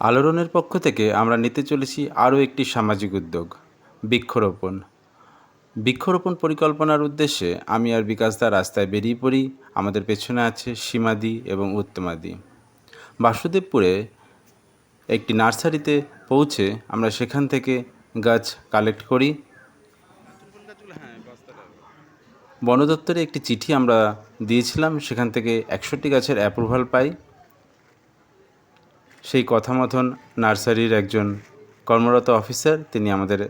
আলোড়নের পক্ষ থেকে আমরা নিতে চলেছি আরও একটি সামাজিক উদ্যোগ, বৃক্ষরোপণ। বৃক্ষরোপণ পরিকল্পনার উদ্দেশ্যে আমি আর বিকাশদা রাস্তায় বেরিয়ে পড়ি। আমাদের পেছনে আছে সীমাদি এবং উত্তমাদি। বাসুদেবপুরে একটি নার্সারিতে পৌঁছে আমরা সেখান থেকে গাছ কালেক্ট করি। বন দপ্তরে একটি চিঠি আমরা দিয়েছিলাম। সেখান থেকে একষট্টি গাছের অ্যাপ্রুভাল পাই। সেই কথা মতন নার্সারির একজন কর্মরত অফিসার, তিনি আমাদের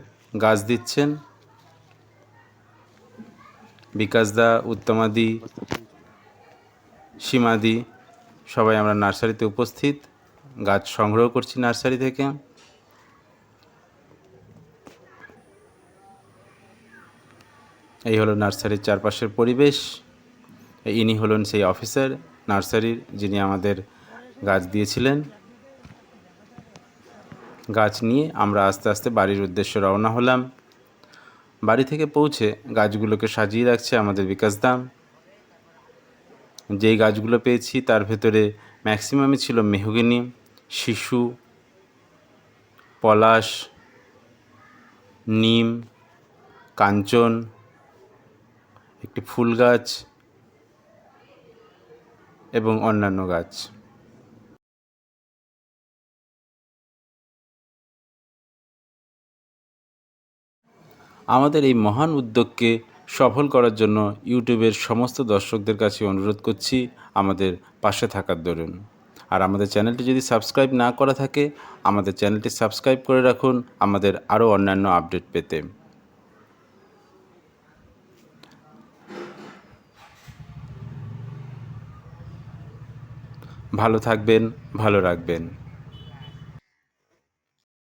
গাছ দিচ্ছেন। বিকাশদা উত্তমাদি সীমাদি সবাই আমরা নার্সারিতে উপস্থিত। গাছ সংগ্রহ করছি নার্সারি থেকে। এই হলো নার্সারির চারপাশের পরিবেশ। ইনি হলেন সেই অফিসার, নার্সারির যিনি আমাদের গাছ দিয়েছিলেন। গাছ নিয়ে আমরা আস্তে আস্তে বাড়ির উদ্দেশ্যে রওনা হলাম। বাড়ি থেকে পৌঁছে গাছগুলোকে সাজিয়ে রাখছে আমাদের বিকাশ দাম। যেই গাছগুলো পেয়েছি তার ভেতরে ম্যাক্সিমামই ছিল মেহগিনি, শিশু, পলাশ, নিম, কাঞ্চন, একটি ফুল গাছ এবং অন্যান্য গাছ। আমাদের এই মহান উদ্যোগকে সফল করার জন্য ইউটিউবের সমস্ত দর্শকদের কাছে অনুরোধ করছি আমাদের পাশে থাকার দরুন। আর আমাদের চ্যানেলটি যদি সাবস্ক্রাইব না করা থাকে, আমাদের চ্যানেলটি সাবস্ক্রাইব করে রাখুন, আমাদের আরও অন্যান্য আপডেট পেতে। ভালো থাকবেন, ভালো রাখবেন।